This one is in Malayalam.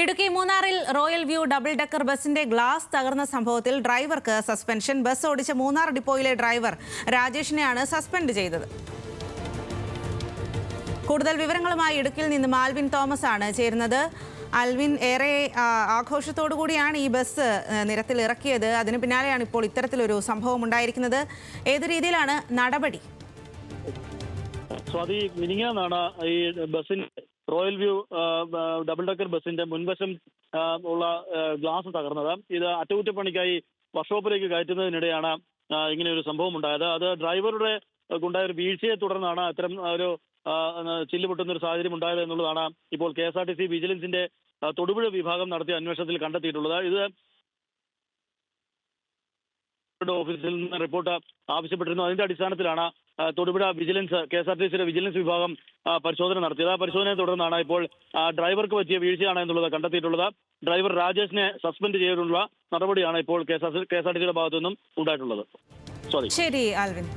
ഇടുക്കി മൂന്നാറിൽ റോയൽ വ്യൂ ഡബിൾ ഡെക്കർ ബസിന്റെ ഗ്ലാസ് തകർന്ന സംഭവത്തിൽ ഡ്രൈവർക്ക് സസ്പെൻഷൻ. ബസ് ഓടിച്ച മൂന്നാർ ഡിപ്പോയിലെ ഡ്രൈവർ രാജേഷിനെയാണ് സസ്പെൻഡ് ചെയ്തത്. കൂടുതൽ വിവരങ്ങളുമായി ഇടുക്കിയിൽ നിന്ന് ആൽവിൻ തോമസ് ആണ് ചേരുന്നത്. അൽവിൻ ഏറെ ആഘോഷത്തോടു കൂടിയാണ് ഈ ബസ് നിരത്തിൽ ഇറക്കിയത്. അതിന് പിന്നാലെയാണ് ഇപ്പോൾ ഇത്തരത്തിലൊരു സംഭവം ഉണ്ടായിരിക്കുന്നത്. ഏത് രീതിയിലാണ് നടപടി? സ്വാതി മിനിങ്ങാന്നാണ് ഈ ബസ്സിന്റെ റോയൽ വ്യൂ ഡബിൾ ഡെക്കർ ബസിന്റെ മുൻവശം ഉള്ള ഗ്ലാസ് തകർന്നത്. ഇത് അറ്റകുറ്റപ്പണിക്കായി വർക്ക്ഷോപ്പിലേക്ക് കയറ്റുന്നതിനിടെയാണ് ഇങ്ങനെ ഒരു സംഭവം ഉണ്ടായത്. അത് ഡ്രൈവറുടെ ഉണ്ടായ ഒരു വീഴ്ചയെ തുടർന്നാണ് അത്തരം ഒരു ചില്ല് പൊട്ടുന്ന ഒരു സാഹചര്യം ഉണ്ടായത് എന്നുള്ളതാണ് ഇപ്പോൾ K S R T C വിജിലൻസിന്റെ Thodupuzha വിഭാഗം നടത്തിയ അന്വേഷണത്തിൽ കണ്ടെത്തിയിട്ടുള്ളത്. ഇത് ഓഫീസിൽ നിന്ന് റിപ്പോർട്ട് ആവശ്യപ്പെട്ടിരുന്നു. അതിന്റെ അടിസ്ഥാനത്തിലാണ് Thodupuzha vigilance K S R T സിയുടെ വിജിലൻസ് വിഭാഗം പരിശോധന നടത്തിയത് ആ പരിശോധനയെ തുടർന്നാണ് ഇപ്പോൾ ഡ്രൈവർക്ക് പറ്റിയ വീഴ്ചയാണ് എന്നുള്ളത് കണ്ടെത്തിയിട്ടുള്ളത്. ഡ്രൈവർ രാജേഷിനെ സസ്പെൻഡ് ചെയ്തിട്ടുള്ള നടപടിയാണ് ഇപ്പോൾ കെ എസ് ആർ ടി സിയുടെ ഭാഗത്തു നിന്നും ഉണ്ടായിട്ടുള്ളത്. സോറി ശരി ആൽവിൻ.